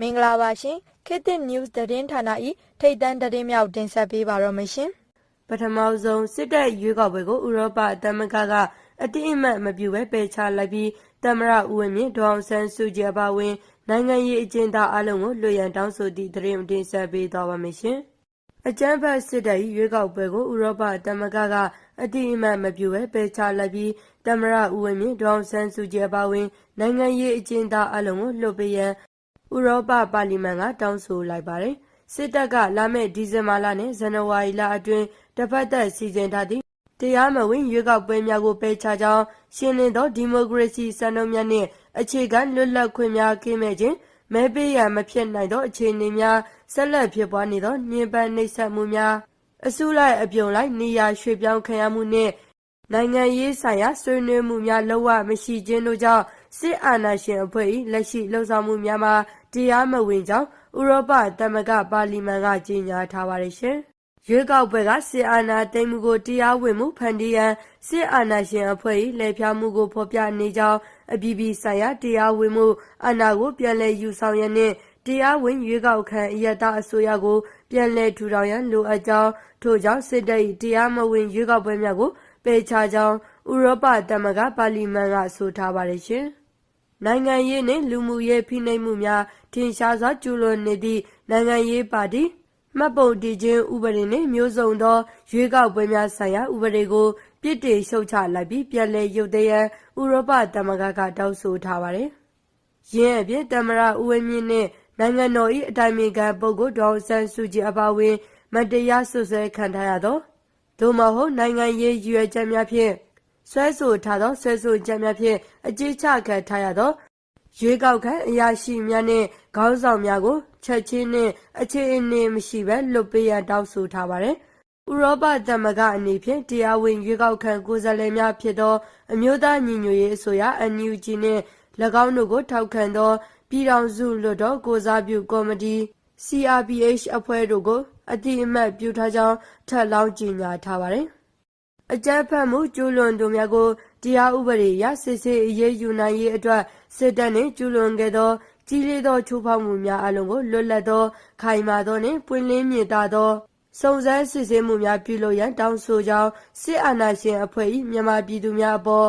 မင်္ဂလာပါရှင်ခေတ်သစ် news သတင်းဌာန၏ထိတ်တန့်သတင်းများကိုတင်ဆက်ပေးပါတော့မရှင်ပထမဆုံးစစ်တပ်ရွေးကောက်ပွဲကိုဥရောပသမဂ္ဂကအတိအမှတ်မပြုဘဲပယ်ချလိုက်ပြီးတမရဦးဝင်းမြင့်ဒေါအောင်ဆန်းစုကြည်အပါအဝင်နိုင်ငံရေးအကျဉ်းသားအလုံးကိုလွှတ်ရန်တောင်းဆိုသည့်သတင်းအတင်ဆက်ပေးသွားပါမယ်ရှင်။အကြမ်းဖက်စစ်တပ်၏ရွေးကောက်ပွဲကိုဥရောပသမဂ္ဂက အတိအမှတ်မပြုဘဲပယ်ချလိုက်ပြီးတမရဦးဝင်းမြင့်ဒေါအောင်ဆန်းစုကြည်အပါအဝင် နိုင်ငံရေးအကျဉ်းသားအလုံးကိုလွှတ်ပေးရန်ဥရောပပါလီမန်ကတောင်းဆိုလိုက်ပါတယ်။စစ်တပ်ကလာမယ့်ဒီဇင်ဘာလနဲ့ဇန်နဝါရီလအတွင်းတစ်ဖက်သက်စီစဉ်ထားသည့်တရားမဝင်ရွေးကောက်ပွဲများကိုပယ်ချကြောင်းရှင်းလင်းသောဒီမိုကရေစီစံနှုန်းများနှင့်အခြေခံလွတ်လပ်ခွင့်များကင်းမဲ့ခြင်းမဲပေးရန်မဖြစ်နိုင်သောအခြေအနေများဆက်လက်ဖြစ်ပွားနေသောညှဉ်းပန်းနှိပ်စက်မှုများ အစုလိုက်အပြုံလိုက်နေရာရွှေ့ပြောင်းခံရမှုနှင့်နိုင်ငံရေးဆိုင်ရာဆွေးနွေးမှုများလုံးဝမရှိခြင်းတို့ကြောင့်စစ်အာဏာရှင်အဖွဲ့၏လက်ရှိလှုပ်ဆောင်မှုများမှာတရားမဝင်ကြောင်းဥရောပသမဂ္ဂပါလီမန်ကကြေညာထားပါတယ်ရှင်။ရွေးကောက်ပွဲကစစ်အာဏာသိမ်းမှုကိုတရားဝင်မှုဖန်တီးရန်စစ်အာဏာရှင်အဖွဲ့၏လှည့်ဖြားမှုကိုဖော်ပြနေကြောင်းအပြည်ပြည်ဆိုင်ရာတရားဝင်မှုအာဏာကိုပြန်လည်ယူဆောင်ရန်နှင့် တရားဝင်ရွေးကောက်ခံအယက်သားအစိုးရကိုပြန်လည်ထူထောင်ရန်လိုအပ်ကြောင်းထို့ကြောင့်စစ်တပ်၏တရားမဝင်ရွေးကောက်ပွဲများကိုပယ်ချကြောင်းဥရောပသမဂ္ဂပါလီမန်ကဆိုထားပါတယ်ရှင်။နိုင်ငံရေးနှင့်လူမှုရေးဖိနှိပ်မှုများထင်ရှားစွာကျူးလွန်နေသည့်နိုင်ငံရေးပါတီမှတ်ပုံတည်ခြင်းဥပဒေနှင့်မျိုးစုံသောရွေးကောက်ပွဲများဆိုင်ရာဥပဒေကိုပြစ်တင်ရှုတ်ချလိုက်ပြီးပြန်လည်ရုပ်သိမ်းရန်ဥရောပသမဂ္ဂကတောင်းဆိုထားပါတယ်။ယင်းအပြင်တမရဦးဝင်းမြင့်နှင့် နိုင်ငံတော်၏အတိုင်ပင်ခံပုဂ္ဂိုလ်ဒေါအောင်ဆန်းစုကြည်အပါအဝင်မတရားဆွဆွဲခံထားရသောသို့မဟုတ်နိုင်ငံရေးရည်ရွယ်ချက်များဖြင့်ဆွဲဆိုထားသောဆွဲဆိုချက်များဖြင့်အကြိတ်ချခံထားရသောရွေးကောက်ခံအရာရှိများနှင့်ခေါင်းဆောင်များကိုချက်ချင်းနှင့်အခြေအနေမရှိဘဲလွတ်ပေးရန်တောင်းဆိုထားပါတယ်။ဥရောပသမဂ္ဂအနေဖြင့်တရားဝင်ရွေးကောက်ခံကိုယ်စားလှယ်များဖြစ်သောအမျိုးသားညီညွတ်ရေးအစိုးရ NUG နှင့်၎င်းတို့ကိုထောက်ခံသော ပြည်ထောင်စုလွှတ်တော်ကိုစားပြုကော်မတီ CRPH အဖွဲ့တို့ကိုအတိအမှတ်ပြုထားကြောင်းထပ်လောင်းကြေညာထားပါတယ်။အကြမ်းဖက်မှုကျူးလွန်သူများကိုတရားဥပဒေအရစစ်ဆေးအရေးယူနိုင်ရေးအတွက်စစ်တပ်နှင့်ကျူးလွန်ခဲ့သောကြီးလေးသောချိုးဖောက်မှုများအလုံးကိုလွတ်လပ်သော ခိုင်မာသောနှင့်ပွင့်လင်းမြင်သာသောစုံစမ်းစစ်ဆေးမှုများပြုလုပ်ရန်တောင်းဆိုကြောင်းစစ်အာဏာရှင်အဖွဲ့၏မြန်မာပြည်သူများအပေါ်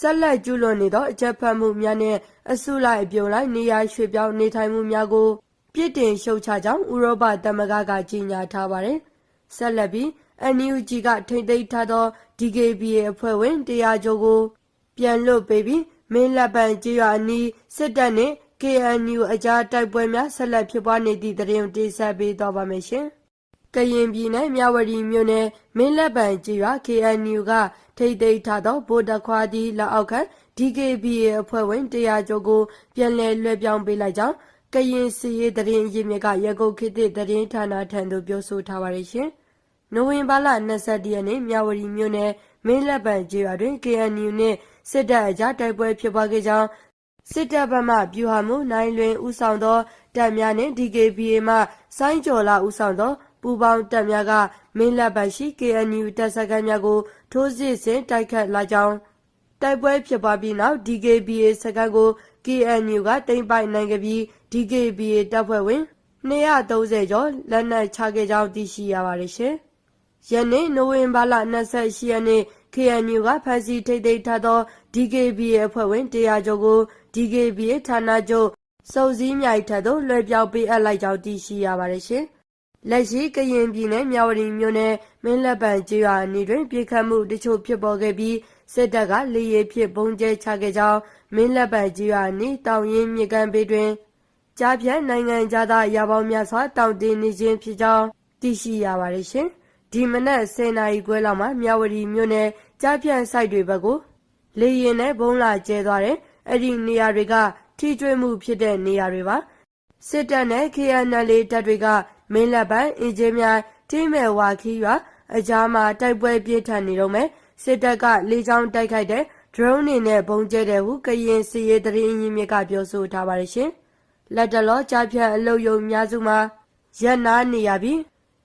ဆက်လက်ကျူးလွန်နေသောအကြမ်းဖက်မှုများနှင့်အစုလိုက်အပြုံလိုက်နေရာရွှေ့ပြောင်းနေထိုင်မှုများကိုပြစ်တင်ရှုတ်ချကြောင်းဥရောပသမဂ္ဂကကြေညာထားပါတယ်။ဆက်လက်ပြီး NUG ကထိမ့်သိမ်းထားသော DKBA အဖွဲ့ဝင်တရားကျော်ကိုပြန်လွတ်ပေးပြီးမင်းလက်ပံကျေးရွာအနီးစစ်တပ်နှင့် KNU အကြားတိုက်ပွဲများဆက်လက်ဖြစ်ပွားနေသည့်သတင်းကိုတင်ဆက်ပေးသွားပါမယ်ရှင်။ ကရင်ပြည်နယ်မြဝတီမြို့နယ်မင်းလက်ပံကျေးရွာ KNU ကထိမ့်သိမ်းထားသောဗိုလ်တခွာသည်လက်အောက်ခံ DKBA အဖွဲ့ဝင်တရားကျော်ကို ပြန်လည်လွှဲပြောင်းပေးလိုက်ကြောင်းကရင်စီရေးသတင်းရင်းမြစ်ကရကုတ်ခေတ်သစ်သတင်းဌာနထံသို့ပြောဆိုထားပါတယ်ရှင်။နိုဝင်ဘာလ22ရက်နေ့မြဝတီမြို့နယ်မင်းလက်ပံကျေးရွာတွင် KNU နှင့်စစ်တပ်အကြားတိုက်ပွဲဖြစ်ပွားခဲ့ကြောင်းစစ်တပ်ဘက်မှပြူဟာမှုနိုင်လွင်ဦးဆောင်သောတပ်များနှင့် DKBA မှစိုင်းကျော်လာဦးဆောင်သော ပူပေါင်းတပ်များကမင်းလက်ပံရှိ KNU တပ်စခန်းများကို ထိုးစစ်ဆင်တိုက်ခတ်လာကြောင်းတိုက်ပွဲဖြစ်ပွားပြီးနောက် DKBA စခန်းကို KNU ကတိမ့်ပိုက်နိုင်ခဲ့ပြီး DKBA တပ်ဖွဲ့ဝင်230ကျော်လက်နက်ချခဲ့ကြောင်းသိရှိရပါတယ်ရှင်။ယနေ့နိုဝင်ဘာလ28ရက်နေ့ KNU ကဖမ်းဆီးထိတ်သိမ်းထားသော DKBA အဖွဲ့ဝင်100ကျော်ကို DKBA ဌာနချုပ်စုံစည်းမြိုက်ထက်သို့လွှဲပြောင်းပေးအပ်လိုက်ကြောင်းသိရှိရပါတယ်ရှင်။ လက်ရှိကရင်ပြည်နယ်မြဝတီမြို့နယ်မင်းလက်ပံကျေးရွာအနီးတွင်ပြည်ခတ်မှုတချို့ဖြစ်ပေါ်ခဲ့ပြီးစစ်တပ်ကလေရင်ဖြစ်ပုံကျဲချခဲ့ကြောင်းမင်းလက်ပံကျေးရွာအနီးတောင်ရင်မြေကမ်းဘေးတွင်ကြားဖြတ်နိုင်ငံသားရပေါင်းများစွာတောင်တင်နေခြင်းဖြစ်ကြောင်းသိရှိရပါတယ်ရှင်။ဒီမနက်10နာရီခွဲလောက်မှာမြဝတီမြို့နယ်ကြားဖြတ်စိုက်တွေဘက်ကိုလေရင်နဲ့ဘုံလာကျဲသွားတယ်။အဲ့ဒီနေရာတွေကထိကျွေးမှုဖြစ်တဲ့နေရာတွေပါ။စစ်တပ်နဲ့ KNL တပ်တွေက မင်းလက်ပံအင်ဂျင်မြိုင်တိမဲ့ဝါခီရွာအကြားမှာတိုက်ပွဲပြင်းထန်နေတော့မယ်စစ်တပ်ကလေကြောင်းတိုက်ခိုက်တဲ့ drone တွေနဲ့ဘုံကျဲတဲ့ဟုကရင်စီရေးသတင်းရင်းမြစ်ကပြောဆိုထားပါတယ်ရှင်။လက်တလောကြားဖြတ်အလုတ်ယုံများစုမှာရက်နာနေရပြီး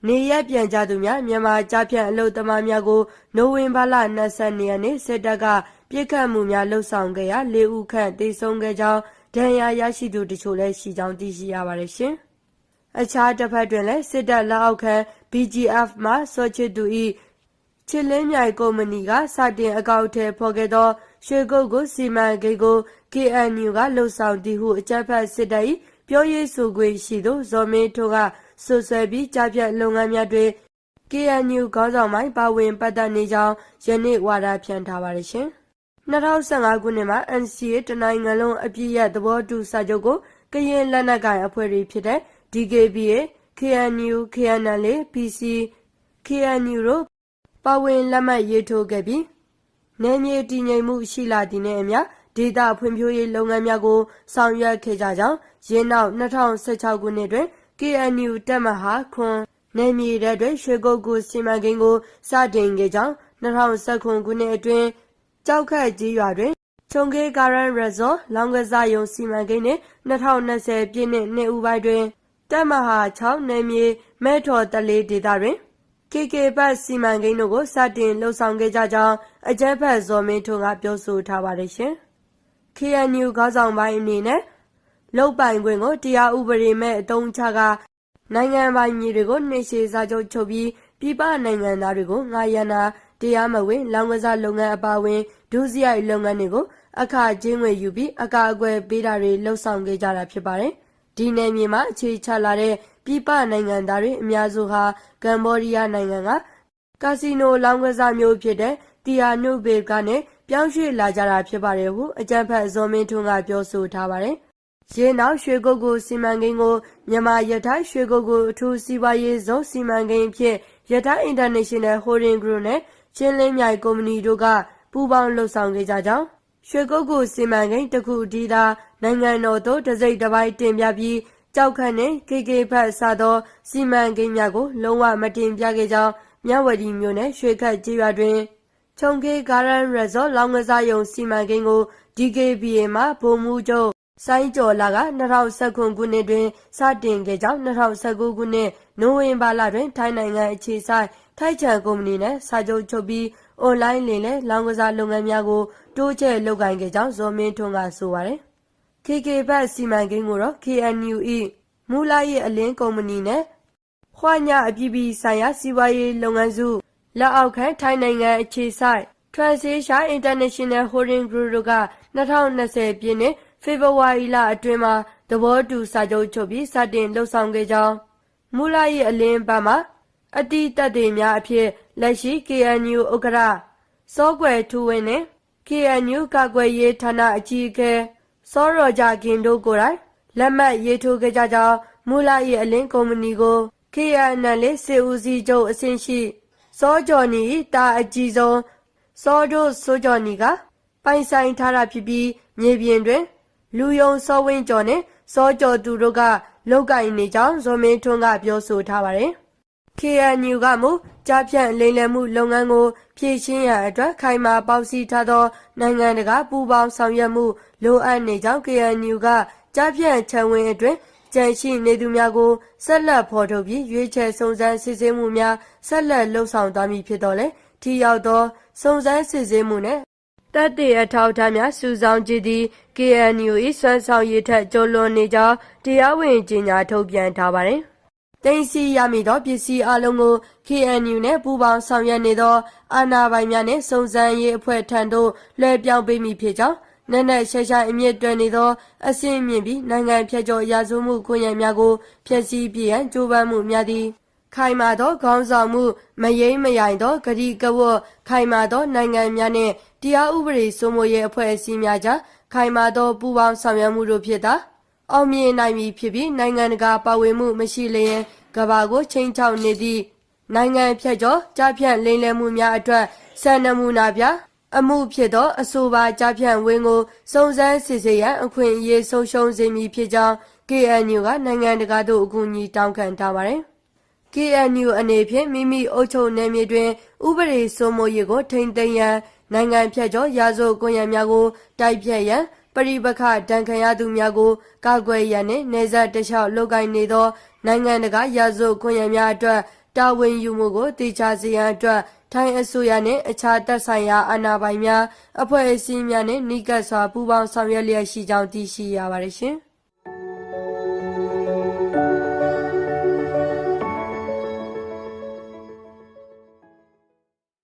နေရက်ပြန်ကြသူများမြန်မာကြားဖြတ်အလုတ်သမားများကိုနိုဝင်ဘာလ22ရက်နေ့စစ်တပ်ကပပြစ်ခတ်မှုများလှုပ်ဆောင်ခဲ့ရာ၄ဦးခန့်သေဆုံးခဲ့ကြောင်းဒဏ်ရာရရှိသူတချို့လည်းရှိကြောင်းသိရှိရပါတယ်ရှင်။ အခြားတစ်ဖက်တွင်လည်းစစ်တပ်လက်အောက်ခံ BGF မှစောချစ်သူ၏ချစ်လင်းမြိုင်ကုမ္ပဏီကစတင်အကောက်ထဲဖော်ခဲ့သောရွှေကုတ်ကိုစီမံကိန်းကို KNU ကလှုပ်ဆောင်သည်ဟုအကြမ်းဖက်စစ်တပ်၏ပြောရေးဆိုခွင့်ရှိသူဇော်မင်းထွန်းကဆွဆွဲပြီးကြားဖြတ်လုပ်ငန်းများတွင် KNU ခေါင်းဆောင်ပိုင်းပါဝင်ပတ်သက်နေကြောင်းယနေ့ဝါဒဖြန့်ထားပါတယ်ရှင်။2015ခုနှစ်မှာ NCA တနိုင်ငံလုံးအပြည့်ရဲ့သဘောတူစာချုပ်ကိုကရင်လက်နက်ကိုင်အဖွဲ့တွေဖြစ်တဲ့ DKBA, KNU, KNL, PC, KNU တို့ပါဝင်လက်မှတ်ရေးထိုးခဲ့ပြီးနယ်မြေတည်ငြိမ်မှုရှိလာသည်နှင့်အမျှဒေသဖွံ့ဖြိုးရေးလုပ်ငန်းများကိုဆောင်ရွက်ခဲ့ကြကြောင်းရင်းနောက်2016ခုနှစ်တွင် KNU တပ်မဟာခွန်နယ်မြေတပ်တွင်ရွှေကုတ်ကူစီမံကိန်းကိုစတင်ခဲ့ကြောင်း2019ခုနှစ်အတွင်းကြောက်ခတ်ကြီးရွာတွင်ချုံကေးကာရန်ရက်ဇော်လောင်ကစားယုံစီမံကိန်းနှင့်2020ပြည့်နှစ်နှစ်ဦးပိုင်းတွင် တပ်မဟာ6နယ်မြေမဲထော်တလေးဒေသတွင် KK ဘတ်စီမံကိန်းတို့ကိုစတင်လှုပ်ဆောင်ခဲ့ကြကြောင်းအကြမ်းဖက်ဇော်မင်းထွန်းကပြောဆိုထားပါတယ်ရှင်။ KNU ခေါင်းဆောင်ပိုင်းအနေနဲ့လုတ်ပိုင်ခွင့်ကိုတရားဥပဒေမဲ့အတုံးချကနိုင်ငံပိုင်မြေတွေကိုနှိမ့်ရှေစာချုပ်ချုပ်ပြီးပြည်ပနိုင်ငံသားတွေကိုငှားရမ်းတာတရားမဝင်လောင်ကစားလုပ်ငန်းအပါအဝင်ဒုစရိုက်လုပ်ငန်းတွေကိုအခကျင်းငွေယူပြီးအကာအကွယ်ပေးတာတွေလှုပ်ဆောင်ခဲ့ကြတာဖြစ်ပါတယ်။ ဒီနယ်မြေမှာအခြေချလာတဲ့ပြည်ပနိုင်ငံသားတွေအများစုဟာကမ္ဘောဒီးယားနိုင်ငံကကာစီနိုလောင်းကစားမျိုးဖြစ်တဲ့တီယာနုဘေကနေပြောင်းရွှေ့လာကြတာဖြစ်ပါတယ်ဟုအကြံဖတ်ဇော်မင်းထွန်းကပြောဆိုထားပါတယ်။ရင်းနောက်ရွှေကုတ်ကိုစီမံကိန်းကိုမြန်မာရထိုင်းရွှေကုတ်ကိုအထူးစီးပွားရေးဇုံစီမံကိန်းဖြစ်ရထိုင်း International Holding Group နဲ့ချင်းလင်းမြိုင်ကုမ္ပဏီတို့ကပူးပေါင်းလှုပ်ဆောင်ခဲ့ကြကြောင်းရွှေကုတ်ကိုစီမံကိန်းတစ်ခုတည်းသာ နိုင်ငံတော်သို့တစိမ့်တစ်ပိုင်းတင်ပြပြီးကြောက်ခန့်နဲ့ KK ဖတ်စသောစီမံကိန်းများကိုလုံးဝမတင်ပြခဲ့ကြောင်းမြဝတီမြို့နယ်ရွှေခတ်ကျေးရွာတွင်ချုံကေဂါရန်ရက်ဇော့လောင်ကစားယုံစီမံကိန်းကို DKBA မှဗိုလ်မှူးချုပ်စိုင်းကျော်လာက2019ခုနှစ်တွင်စတင်ခဲ့ကြောင်း2019ခုနှစ်နိုဝင်ဘာလတွင်ထိုင်းနိုင်ငံအခြေစိုက်ထိုက်ချန်ကုမ္ပဏီနဲ့စာချုပ်ချုပ်ပြီးအွန်လိုင်းလင်လဲလောင်ကစားလုပ်ငန်းများကိုတိုးချဲ့လုပ်ကိုင်ခဲ့ကြောင်းဇော်မင်းထွန်းကဆိုပါတယ်။ KK ဘတ်စီမံကိန်းကိုတော့ KNU ၏မူလာရဲ့အလင်းကုမ္ပဏီနဲ့ခွာညအပြည်ပြည်ဆိုင်ရာစီးပွားရေးလုပ်ငန်းစုလက်အောက်ခံထိုင်းနိုင်ငံအခြေစိုက် Transasia International Holding Group တို့က2020ပြည့်နှစ်ဖေဖော်ဝါရီလအတွင်းမှာသဘောတူစာချုပ်ချုပ်ပြီးစတင်လှုပ်ဆောင်ခဲ့ကြောင်းမူလာရဲ့အလင်းဘတ်မှာအတိတက်တွေများအဖြစ်လက်ရှိ KNU ဥက္ကဋ္ဌစောကွယ်ထူဝင်းနဲ့ KNU ကာကွယ်ရေးဌာနအကြီးအကဲ စောရော်ကြခင်တို့ကိုယ်တိုင်လက်မှတ်ရေးထိုးခဲ့ကြကြောင်းမူလာရဲ့အလင်းကုမ္ပဏီကို KNL စေဦးစီးချုပ်အဆင့်ရှိစောကျော်နီတာအကြီးဆုံးစောဒိုစိုးကျော်နီကပိုင်ဆိုင်ထားတာဖြစ်ပြီးမြေပြင်တွင် လူယုံစောဝင်းကျော်နဲ့စောကျော်သူတို့ကလောက်ကင်နေကြောင်းဇော်မင်းထွန်းကပြောဆိုထားပါတယ်။ KNU ကမူ ကြားဖြန့်လိမ်လည်မှုလုပ်ငန်းကိုဖြည့်ရှင်းရန်အတွက်ခိုင်မာပေါင်းစည်းထားသော နိုင်ငံတကာပူးပေါင်းဆောင်ရွက်မှုလိုအပ်နေကြောင်း KNU ကကြားဖြန့်ခြံဝင်အတွင်းကြန့်ရှိနေသူများကိုဆက်လက်ဖော်ထုတ်ပြီးရွေးချယ်စုံစမ်းစစ်ဆေးမှုများဆက်လက်လှုပ်ဆောင်သွားမည်ဖြစ်တော်လဲထိရောက်သောစုံစမ်းစစ်ဆေးမှုနဲ့တပ်တွေအထောက်အထားများစုဆောင်ကြည့်သည့် KNU ၏စွမ်းဆောင်ရည်ထက်ကျော်လွန်နေကြောင်းတရားဝင်ကြေညာထုတ်ပြန်ထားပါတယ်။ တင်စီရမိသောပစ္စည်းအလုံးကို KNU နဲ့ပူးပေါင်းဆောင်ရွက်နေသောအာဏာပိုင်များနှင့်စုံစမ်းရေးအဖွဲ့ထံသို့လွှဲပြောင်းပေးမည်ဖြစ်ကြောင်းနက်နက်ရှာရှာအမြင့်တွယ်နေသောအစင်းမြင့်ပြီးနိုင်ငံဖြတ်ကျော်ရာဇဝမှုခွင့်ရများကိုဖျက်ဆီးပြရန်ကြိုးပမ်းမှုများသည်ခိုင်မာသောခေါင်းဆောင်မှုမယိမ့်မယိုင်သောဂတိကဝတ်ခိုင်မာသောနိုင်ငံများနှင့်တရားဥပဒေစိုးမိုးရေးအဖွဲ့အစည်းများကြားခိုင်မာသောပူးပေါင်းဆောင်ရွက်မှုတို့ဖြစ်သာ အောင်မြင်နိုင်မည်ဖြစ်ပြီးနိုင်ငံတကာပါဝင်မှုမရှိလျင်ကဘာကိုချိန်ချောက်နေသည့်နိုင်ငံဖြတ်ကျော်ကြားဖြန့်လိမ်လည်မှုများအတွက်စံနမူနာပြအမှုဖြစ်သောအဆိုပါကြားဖြန့်ဝင်းကိုစုံစမ်းစစ်ဆေးရန်အခွင့်အရေးဆုံးရှုံးစေမည်ဖြစ်ကြောင်း KNU ကနိုင်ငံတကာသို့အကူအညီတောင်းခံထားပါတယ်။ KNU အနေဖြင့်မိမိအုပ်ချုပ်နယ်မြေတွင်ဥပဒေစိုးမိုးရေးကိုထိန်းသိမ်းရန်နိုင်ငံဖြတ်ကျော်ရာဇဝကွန်ရက်များကိုတိုက်ဖြတ်ရန် ပရိပခဒဏ်ခံရသူများကိုကာကွယ်ရန်နှင့်နေဆက်တလျှောက်လုပ်ကိုင်နေသော နိုင်ငံတကာရာဇဝခွင့်ရများအတွက်တာဝန်ယူမှုကိုတေချာစေရန်အတွက်ထိုင်းအစိုးရနှင့်အခြားသက်ဆိုင်ရာအာဏာပိုင်များအဖွဲ့အစည်းများနှင့်နှိကပ်စွာပူးပေါင်းဆောင်ရွက်လျက်ရှိကြောင်းသိရှိရပါတယ်ရှင်။